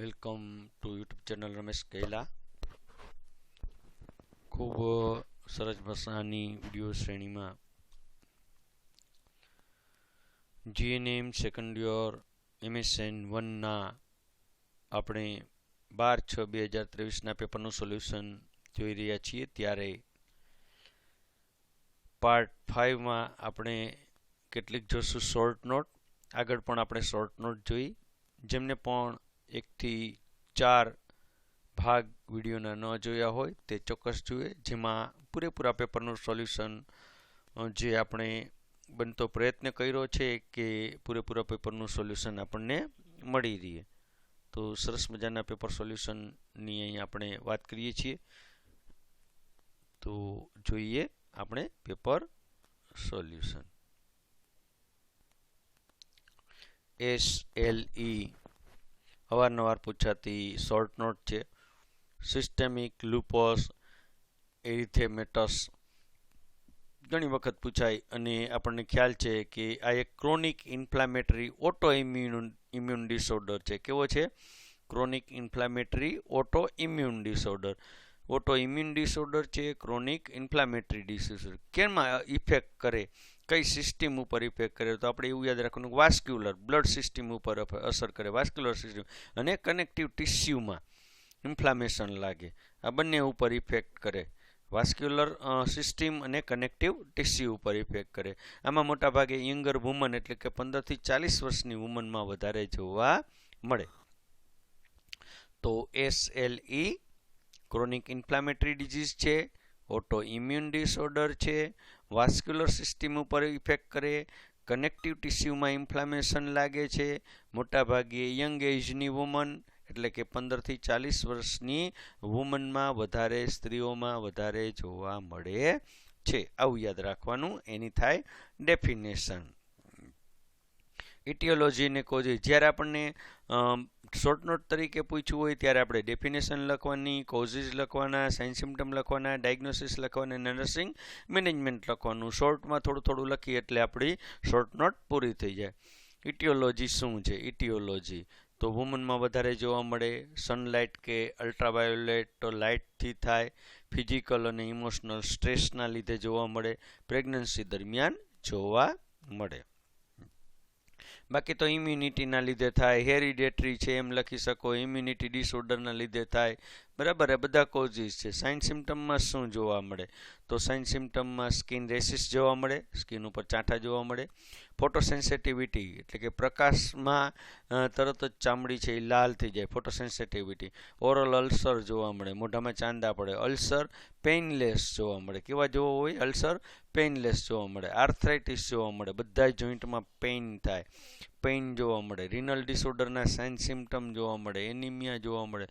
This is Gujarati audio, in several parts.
Welcome to YouTube channel Ramesh Kaila. ખૂબ સરસ ભાષાની વીડિયો શ્રેણીમાં. જીએનએમ સેકન્ડ યર એમએસએન વનના આપણે બાર છ બે હજાર ત્રેવીસના પેપરનું સોલ્યુશન જોઈ રહ્યા છીએ ત્યારે પાર્ટ ફાઇવમાં આપણે કેટલીક જોશું શોર્ટ નોટ આગળ પણ આપણે શોર્ટ નોટ જોઈ. જેમને પણ એકથી ચાર ભાગ વિડીયોના ન જોયા હોય તે ચોક્કસ જુએ, જેમાં પૂરેપૂરા પેપરનું સોલ્યુશન જે આપણે બનતો પ્રયત્ન કર્યો છે કે પૂરેપૂરા પેપરનું સોલ્યુશન આપણને મળી રહે તો સરસ મજાના પેપર સોલ્યુશનની અહીં આપણે વાત કરીએ છીએ. તો જોઈએ આપણે paper solution. S L E અવારનવાર પૂછાતી શોર્ટ નોટ છે. સિસ્ટેમિક લુપોસ એરિથેમેટસ ઘણી વખત પૂછાય અને આપણને ખ્યાલ છે કે આ એક chronic inflammatory autoimmune immune disorder છે. કેવો છે? Chronic inflammatory autoimmune disorder autoimmune disorder છે ક્રોનિક ઇન્ફ્લામેટરી ડિસીઝ કેમાં ઇફેક્ટ કરે? કઈ સિસ્ટમ ઉપર ઇફેક્ટ કરે તો આપણે એવું યાદ રાખવાનું વાસ્ક્યુલર બ્લડ સિસ્ટમ ઉપર અસર કરે. વાસ્ક્યુલર સિસ્ટમ અને કનેક્ટિવ ટિશ્યુમાં ઇન્ફ્લામેશન લાગે. આ બંને ઉપર ઇફેક્ટ કરે. વાસ્ક્યુલર સિસ્ટમ અને કનેક્ટિવ ટિશ્યુ ઉપર ઇફેક્ટ કરે. આમાં મોટાભાગે યંગર વુમન એટલે કે પંદરથી ચાલીસ વર્ષની વુમનમાં વધારે જોવા મળે. તો એસએલઈ ક્રોનિક ઇન્ફ્લામેટરી ડિઝીઝ છે ઓટો ઇમ્યુન ડિસઓર્ડર છે વાસ્ક્યુલર સિસ્ટમ ઉપર ઇફેક્ટ કરે કનેક્ટિવ ટિશ્યુમાં ઇન્ફ્લામેશન લાગે છે, મોટાભાગે યંગ એજની વુમન એટલે કે પંદરથી ચાલીસ વર્ષની વુમનમાં વધારે સ્ત્રીઓમાં વધારે જોવા મળે છે. આવું યાદ રાખવાનું, એની થાય ડેફિનેશન ઇટિયોલોજીને કોઝિસ જ્યારે આપણને શોર્ટ નોટ તરીકે પૂછ્યું હોય ત્યારે આપણે ડેફિનેશન લખવાની કોઝિસ લખવાના સાઇન સિમ્ટમ લખવાના ડાયગ્નોસિસ લખવાના અને નર્સિંગ મેનેજમેન્ટ લખવાનું. શોર્ટમાં થોડું થોડું લખીએ એટલે આપણી શોર્ટ નોટ પૂરી થઈ જાય. ઇટિયોલોજી શું છે? ઇટિયોલોજી તો વુમનમાં વધારે જોવા મળે સનલાઇટ કે અલ્ટ્રાવાયોલેટ લાઇટથી થાય. ફિઝિકલ અને ઇમોશનલ સ્ટ્રેસના લીધે જોવા મળે. પ્રેગ્નન્સી દરમિયાન જોવા મળે. બાકી તો ઇમ્યુનિટીના લીધે થાય હેરિડેટરી છે એમ લખી શકો ઇમ્યુનિટી ડિસઓર્ડરના લીધે થાય. બરાબર એ બધા કોઝિસ છે. સાઇન સિમ્ટમમાં શું જોવા મળે? તો સાઇન સિમ્ટમમાં સ્કિન રેસિસ જોવા મળે, સ્કિન ઉપર ચાંઠા જોવા મળે. ફોટોસેન્સિટિવિટી એટલે કે પ્રકાશમાં તરત જ ચામડી છે એ લાલ થઈ જાય. ફોટોસેન્સિટિવિટી. ઓરલ અલ્સર જોવા મળે, મોઢામાં ચાંદા પડે. અલ્સર પેઇનલેસ જોવા મળે. કેવા જોવો હોય? અલ્સર પેઇનલેસ જોવા મળે. આર્થરાઇટિસ જોવા મળે. બધા જોઈન્ટમાં પેઇન થાય. પેઇન જોવા મળે. રિનલ ડિસઓર્ડરના સાઇન સિમ્ટમ જોવા મળે. એનિમિયા જોવા મળે.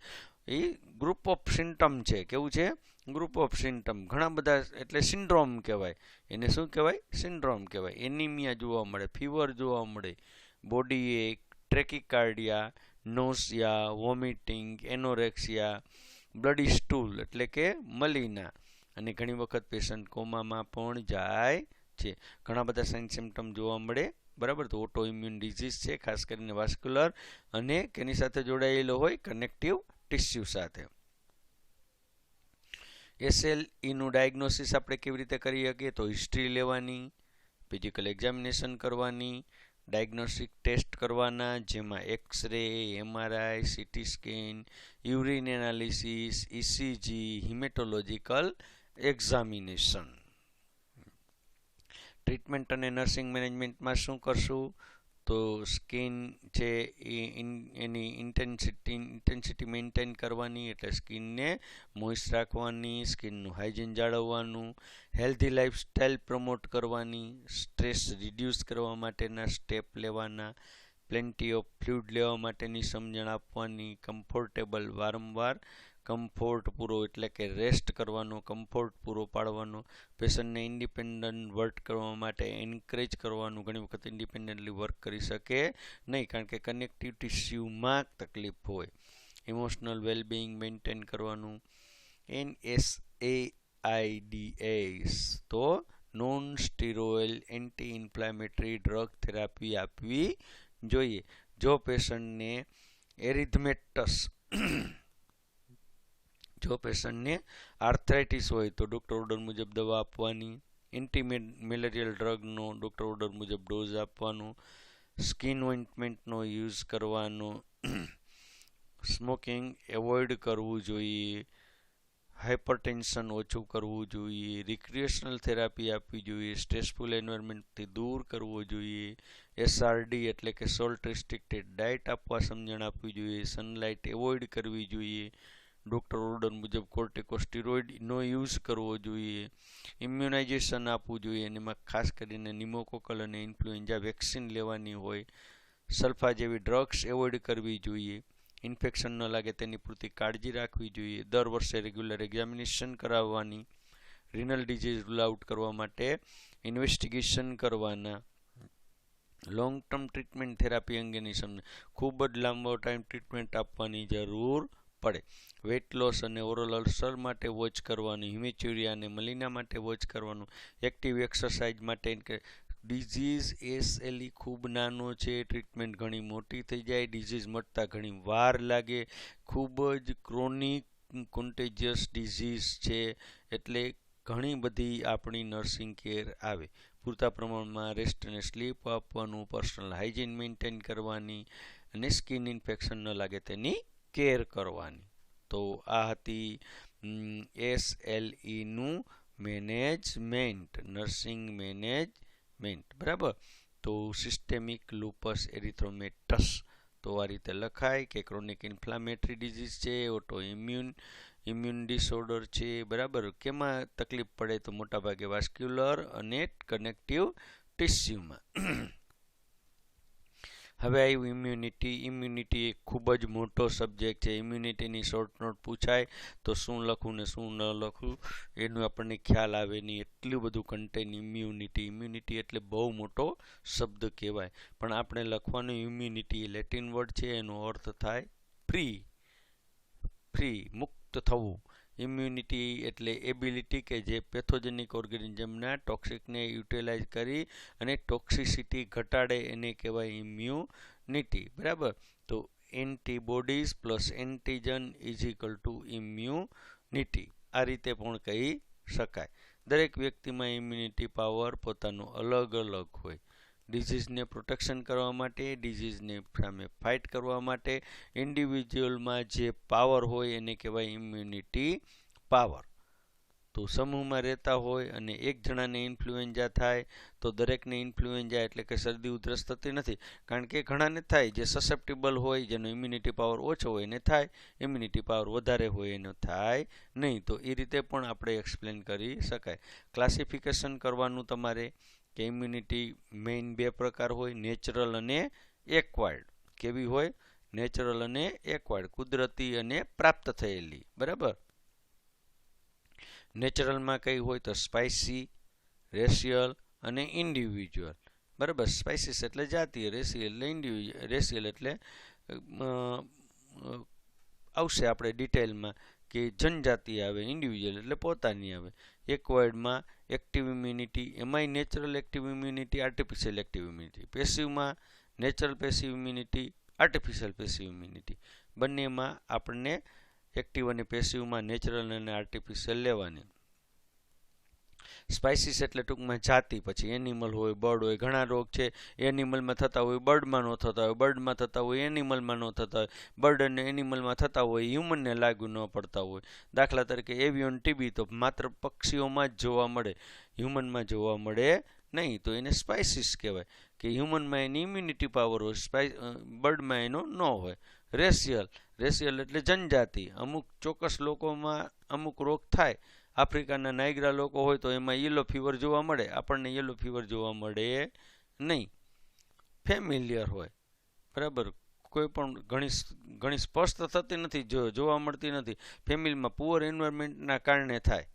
એ ગ્રુપ ઓફ સિમ્ટમ છે. કેવું છે? ગ્રુપ ઓફ સિમ્ટમ ઘણા બધા એટલે સિન્ડ્રોમ કહેવાય. એને શું કહેવાય? સિન્ડ્રોમ કહેવાય. એનિમિયા જોવા મળે ફીવર જોવા મળે બોડી એક tachycardia nausea vomiting anorexia bloody stool એટલે કે મલીના. અને ઘણી વખત પેશન્ટ કોમામાં પણ જાય છે. ઘણા બધા સાઇન સિમ્ટમ જોવા મળે. બરાબર? તો ઓટો ઇમ્યુન ડિઝીઝ છે, ખાસ કરીને વાસ્ક્યુલર અને કેની સાથે જોડાયેલો હોય? કનેક્ટિવ ટિશ્યુ સાથે. એસએલ ઈનું ડાયગ્નોસિસ આપણે કેવી રીતે કરી શકીએ? તો હિસ્ટ્રી લેવાની, ફિઝિકલ એક્ઝામિનેશન કરવાની, ડાયગ્નોસ્ટિક ટેસ્ટ કરવાના, જેમાં X ray, MRI, CT scan, urine analysis ECG haematological examination. Treatment અને નર્સિંગ મેનેજમેન્ટમાં શું કરશું? તો સ્કિન છે એ એની ઇન્ટેન્સિટી ઇન્ટેન્સિટી મેન્ટેન કરવાની એટલે સ્કિનને મોઇસ્ટ રાખવાની, સ્કિનનું હાઇજીન જાળવવાનું, હેલ્ધી લાઇફસ્ટાઇલ પ્રમોટ કરવાની, સ્ટ્રેસ રિડ્યુસ કરવા માટેના સ્ટેપ લેવાના, પ્લેન્ટી ઓફ ફ્લુઇડ લેવા માટેની સમજણ આપવાની, કમ્ફર્ટેબલ વારંવાર કમ્ફોર્ટ પૂરો, એટલે કે રેસ્ટ કરવાનો કમ્ફર્ટ પૂરો પાડવાનો, પેશન્ટને ઇન્ડિપેન્ડન્ટ વર્ક કરવા માટે એન્કરેજ કરવાનું, ઘણી વખત ઇન્ડિપેન્ડન્ટલી વર્ક કરી શકે નહીં, કારણ કે કનેક્ટિવ ટિશ્યુમાં તકલીફ હોય. ઇમોશનલ વેલબિંગ મેન્ટેન કરવાનું. એન એસ એ આઈડીએસ તો non steroidal anti inflammatory drug therapy આપવી જોઈએ. જો પેશન્ટને એરિથમેટસ જો પેશન્ટને આર્થરાઇટિસ હોય તો ડૉક્ટર ઓર્ડર મુજબ દવા આપવાની એન્ટી મેલેરિયલ ડ્રગનો ડૉક્ટર ઓર્ડર મુજબ ડોઝ આપવાનો સ્કિન ઓઇન્ટમેન્ટનો યુઝ કરવાનો સ્મોકિંગ એવોઇડ કરવું જોઈએ હાઇપરટેન્શન ઓછું કરવું જોઈએ રિક્રિએશનલ થેરાપી આપવી જોઈએ સ્ટ્રેસફુલ એન્વાયરમેન્ટથી દૂર કરવો જોઈએ એસઆરડી એટલે કે સોલ્ટ રિસ્ટ્રિક્ટેડ ડાયટ આપવા સમજણ આપવી જોઈએ સનલાઇટ એવોઇડ કરવી જોઈએ ડૉક્ટર ઓર્ડર મુજબ કોર્ટિકોસ્ટીરોઇડનો યુઝ કરવો જોઈએ, ઇમ્યુનાઇઝેશન આપવું જોઈએ, અને એમાં ખાસ કરીને નિમોકોકલ અને ઇન્ફ્લુએન્ઝા વેક્સિન લેવાની હોય, સલ્ફા જેવી ડ્રગ્સ એવોઇડ કરવી જોઈએ, ઇન્ફેક્શન ન લાગે તેની પૂરતી કાળજી રાખવી જોઈએ, દર વર્ષે રેગ્યુલર એક્ઝામિનેશન કરાવવાની, રિનલ ડિઝીઝ રૂલ આઉટ કરવા માટે ઇન્વેસ્ટિગેશન કરવાના, લોંગ ટર્મ ટ્રીટમેન્ટ થેરાપી અંગેની સમજ, ખૂબ જ લાંબો ટાઈમ ટ્રીટમેન્ટ આપવાની જરૂર પડે. વેઇટ લોસ અને ઓરલ અલ્સર માટે વોચ કરવાનું હિમેચ્યુરિયા અને મલિના માટે વોચ કરવાનું એક્ટિવ એક્સરસાઇઝ માટે ડિઝીઝ એસએલઈ ખૂબ નાનો છે ટ્રીટમેન્ટ ઘણી મોટી થઈ જાય ડિઝીઝ મટતા ઘણી વાર લાગે. ખૂબ જ ક્રોનિક કોન્ટેજિયસ ડિઝીઝ છે, એટલે ઘણી બધી આપણી નર્સિંગ કેર આવે. પૂરતા પ્રમાણમાં રેસ્ટ અને સ્લીપ આપવાનું પર્સનલ હાઇજીન મેન્ટેન કરવાની અને સ્કિન ઇન્ફેક્શન ન લાગે તેની કેર કરવાની. તો આ હતી એસ એલ ઈનું મેનેજમેન્ટ નર્સિંગ મેનેજમેન્ટ બરાબર? તો સિસ્ટેમિક લુપસ એરિથ્રોમેટસ તો આ રીતે લખાય કે ક્રોનિક ઇન્ફ્લામેટરી ડિઝીઝ છે ઓટો ઇમ્યુન ઇમ્યુન ડિસઓર્ડર છે, બરાબર? કેમાં તકલીફ પડે તો મોટાભાગે વાસ્ક્યુલર અને કનેક્ટિવ ટિશ્યુમાં હવે આવ્યું ઇમ્યુનિટી ઇમ્યુનિટી એક ખૂબ જ મોટો સબ્જેક્ટ છે. ઇમ્યુનિટીની શોર્ટ નોટ પૂછાય તો શું લખવું ને શું ન લખવું એનું આપણને ખ્યાલ આવે નહીં એટલું બધું કન્ટેન ઇમ્યુનિટી ઇમ્યુનિટી એટલે બહુ મોટો શબ્દ કહેવાય. પણ આપણે લખવાનું ઇમ્યુનિટી લેટિન વર્ડ છે, એનો અર્થ થાય ફ્રી ફ્રી મુક્ત થવું. ઇમ્યુનિટી એટલે એબિલિટી કે જે પેથોજેનિક ઓર્ગેનિઝમના ટોક્સિકને યુટિલાઇઝ કરી અને ટોક્સિસિટી ઘટાડે એને કહેવાય ઇમ્યુનિટી બરાબર? તો antibodies plus antigen is equal to immunity આ રીતે પણ કહી શકાય. દરેક વ્યક્તિમાં ઇમ્યુનિટી પાવર પોતાનો અલગ અલગ હોય. ડિઝીઝને પ્રોટેક્શન કરવા માટે ડિઝીઝને સામે ફાઇટ કરવા માટે ઇન્ડિવિજ્યુઅલમાં જે પાવર હોય એને કહેવાય ઇમ્યુનિટી પાવર તો સમૂહમાં રહેતા હોય અને એક જણાને ઇન્ફ્લુએન્ઝા થાય, તો દરેકને ઇન્ફ્લુએન્ઝા એટલે કે શરદી ઉધરસ થતી નથી. કારણ કે ઘણાને થાય, જે સસેપ્ટેબલ હોય, જેનો ઇમ્યુનિટી પાવર ઓછો હોય એને થાય ઇમ્યુનિટી પાવર વધારે હોય એનો થાય નહીં. તો એ રીતે પણ આપણે એક્સપ્લેન કરી શકાય. ક્લાસિફિકેશન કરવાનું તમારે ઇમ્યુનિટી મેઇન બે પ્રકાર હોય નેચરલ અને એકવાર્ડ કેવી હોય? નેચરલ અને એકવાયર્ડ કુદરતી અને પ્રાપ્ત થયેલી. બરાબર? નેચરલમાં કઈ હોય તો સ્પાઇસી રેશિયલ અને ઇન્ડિવિજ્યુઅલ બરાબર? સ્પાઇસીસ એટલે જાતીય રેશિયલ એટલે ઇન્ડિવિજ્યુઅલ રેશિયલ એટલે આવશે આપણે ડિટેલમાં કે જનજાતિ આવે ઇન્ડિવિજ્યુઅલ એટલે પોતાની આવે. એકવાયર્ડમાં એક્ટિવ ઇમ્યુનિટી એમાંય natural active immunity artificial active immunity પેસિવમાં natural passive immunity artificial passive immunity બંનેમાં આપણને એક્ટિવ અને પેસિવમાં નેચરલ અને આર્ટિફિશિયલ લેવાની. સ્પાઇસીસ એટલે ટૂંકમાં જાતિ, પછી એનિમલ હોય બર્ડ હોય, ઘણા રોગ છે. એનિમલમાં થતા હોય બર્ડમાં ન થતા હોય બર્ડમાં થતા હોય એનિમલમાં ન થતા હોય. બર્ડ અને એનિમલમાં થતા હોય હ્યુમનને લાગુ ન પડતા હોય. દાખલા તરીકે એવિયન ટીબી તો માત્ર પક્ષીઓમાં જ જોવા મળે. હ્યુમનમાં જોવા મળે નહીં, તો એને સ્પાઇસીસ કહેવાય. કે હ્યુમનમાં એની ઇમ્યુનિટી પાવર હોય સ્પાઇસ બર્ડમાં એનો ન હોય. રેશિયલ રેશિયલ એટલે જનજાતિ. અમુક ચોક્કસ લોકોમાં અમુક રોગ થાય. આફ્રિકાના નાયગ્રા લોકો હોય તો એમાં યલો ફીવર જોવા મળે. આપણને યલો ફીવર જોવા મળે નહીં. ફેમિલિયર હોય. બરાબર? કોઈ પણ ઘણી ઘણી સ્પષ્ટ થતી નથી જોવા મળતી નથી. ફેમિલીમાં પુઅર એન્વાયરમેન્ટના કારણે થાય.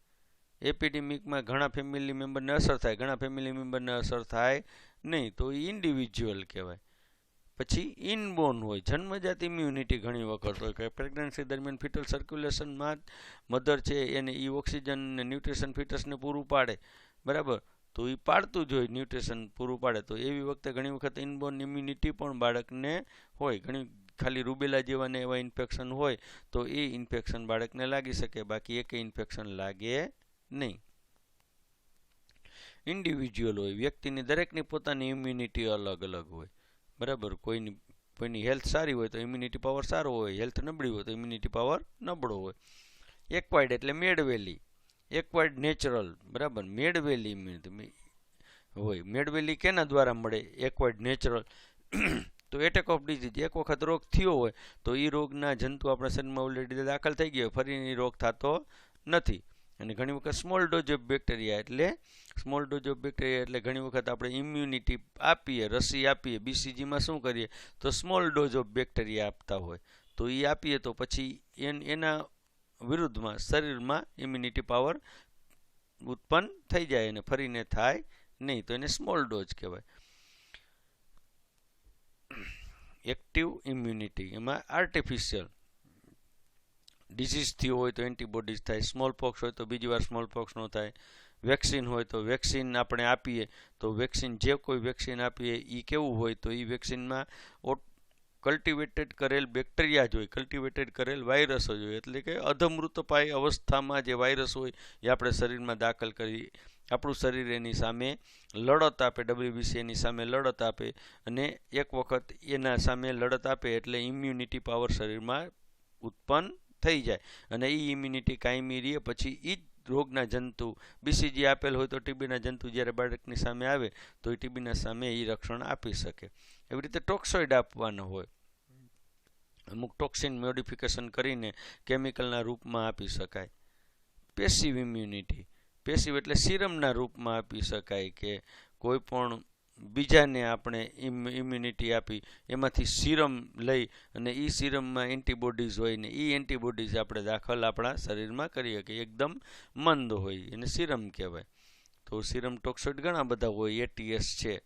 એપિડેમિકમાં ઘણા ફેમિલી મેમ્બરને અસર થાય. ઘણા ફેમિલી મેમ્બરને અસર થાય નહીં. તો એ ઇન્ડિવિજ્યુઅલ કહેવાય. પછી ઇનબોર્ન હોય. જન્મજાત ઇમ્યુનિટી ઘણી વખત હોય. કે પ્રેગ્નન્સી દરમિયાન ફિટલ સર્ક્યુલેશનમાં મધર છે એને એ ઓક્સિજન ને ન્યુટ્રિશન ફિટસને પૂરું પાડે. બરાબર? તો એ પાડતું જ હોય ન્યુટ્રિશન પૂરું પાડે. તો એવી વખતે ઘણી વખત ઇનબોર્ન ઇમ્યુનિટી પણ બાળકને હોય. ઘણી ખાલી રૂબેલા જેવા ને એવા ઇન્ફેક્શન હોય, તો એ ઇન્ફેક્શન બાળકને લાગી શકે. બાકી એકે ઇન્ફેક્શન લાગે નહીં. ઇન્ડિવિજ્યુઅલ હોય. વ્યક્તિની દરેકની પોતાની ઇમ્યુનિટી અલગ અલગ હોય. બરાબર, કોઈની કોઈની હેલ્થ સારી હોય તો ઇમ્યુનિટી પાવર સારો હોય હેલ્થ નબળી હોય તો ઇમ્યુનિટી પાવર નબળો હોય. એક્વાઇડ એટલે મેળવેલી. એક્વાઇડ નેચરલ બરાબર, મેળવેલી ઇમ્યુનિટી હોય. મેળવેલી કેના દ્વારા મળે? એક્વાઇડ નેચરલ તો એટેક ઓફ ડિઝીઝ એક વખત રોગ થયો હોય, તો એ રોગના જંતુ આપણા શરીરમાં ઓલરેડી દાખલ થઈ ગયો હોય ફરી રોગ થતો નથી. અને ઘણી વખત સ્મોલ ડોઝ ઓફ બેક્ટેરિયા એટલે સ્મોલ ડોઝ ઓફ બેક્ટેરિયા એટલે ઘણી વખત આપણે ઇમ્યુનિટી આપીએ, રસી આપીએ બીસીજીમાં શું કરીએ? તો સ્મોલ ડોઝ ઓફ બેક્ટેરિયા આપતા હોય. તો એ આપીએ તો પછી એન વિરુદ્ધમાં, શરીરમાં ઇમ્યુનિટી પાવર ઉત્પન્ન થઈ જાય અને ફરીને થાય નહીં. તો એને સ્મોલ ડોઝ કહેવાય. એક્ટિવ ઇમ્યુનિટી એમાં આર્ટિફિશિયલ ડિઝીઝ થયો હોય તો એન્ટીબોડીઝ થાય સ્મોલ પોક્સ હોય તો બીજી વાર સ્મોલ પોક્સ ન થાય વેક્સિન હોય તો વેક્સિન આપણે આપીએ, તો વેક્સિન જે કોઈ વેક્સિન આપીએ એ કેવું હોય તો એ વેક્સિનમાં કલ્ટિવેટેડ કરેલ બેક્ટેરિયા જ હોય કલ્ટિવેટેડ કરેલ વાયરસ જ હોય, એટલે કે અધમૃતપાય અવસ્થામાં જે વાયરસ હોય, એ આપણે શરીરમાં દાખલ કરી, આપણું શરીર એની સામે લડત આપે ડબલ્યુબીસી એની સામે લડત આપે, અને એક વખત એના સામે લડત આપે, એટલે ઇમ્યુનિટી પાવર શરીરમાં ઉત્પન્ન થઈ જાય. અને એ ઇમ્યુનિટી કાયમી રહે, પછી એ જ રોગના જંતુ બીસીજી આપેલ હોય તો ટીબીના જંતુ જ્યારે બાળકની સામે આવે, તો એ ટીબીના સામે એ રક્ષણ આપી શકે. એવી રીતે ટોક્સોઇડ આપવાનો હોય. અમુક ટોક્સિન મોડિફિકેશન કરીને કેમિકલના રૂપમાં આપી શકાય. પેસિવ ઇમ્યુનિટી પેસિવ એટલે સિરમના રૂપમાં આપી શકાય કે કોઈ પણ બીજાને આપણે ઇમ્યુનિટી આપી, એમાંથી સિરમ લઈ અને એ સિરમમાં એન્ટીબોડીઝ હોય ને એ એન્ટીબોડીઝ આપણે દાખલ આપણા શરીરમાં કરીએ કે એકદમ મંદ હોય, એને સિરમ કહેવાય. તો સિરમ ટોક્સોઇડ ઘણા બધા હોય એટીએસ છે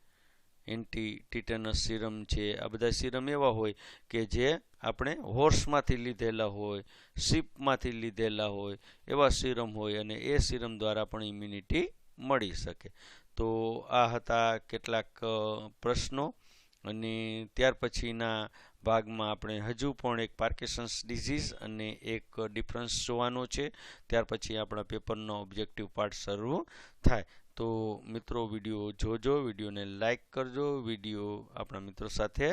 એન્ટી ટીટેનસ સિરમ છે, આ બધા સિરમ એવા હોય કે જે આપણે હોર્સમાંથી લીધેલા હોય શીપમાંથી લીધેલા હોય, એવા સિરમ હોય અને એ સિરમ દ્વારા પણ ઇમ્યુનિટી મળી શકે. તો આ હતા કેટલાક પ્રશ્નો અને ત્યાર પછીના ભાગમાં આપણે હજુ પણ એક પાર્કિસન્સ ડિઝીઝ અને એક ડિફરન્સ જોવાનો છે. ત્યાર પછી આપણા પેપરનો ઓબ્જેક્ટિવ પાર્ટ શરૂ થાય. તો મિત્રો વીડિયો જોજો, વિડીયોને લાઇક કરજો, વીડિયો આપણા મિત્રો સાથે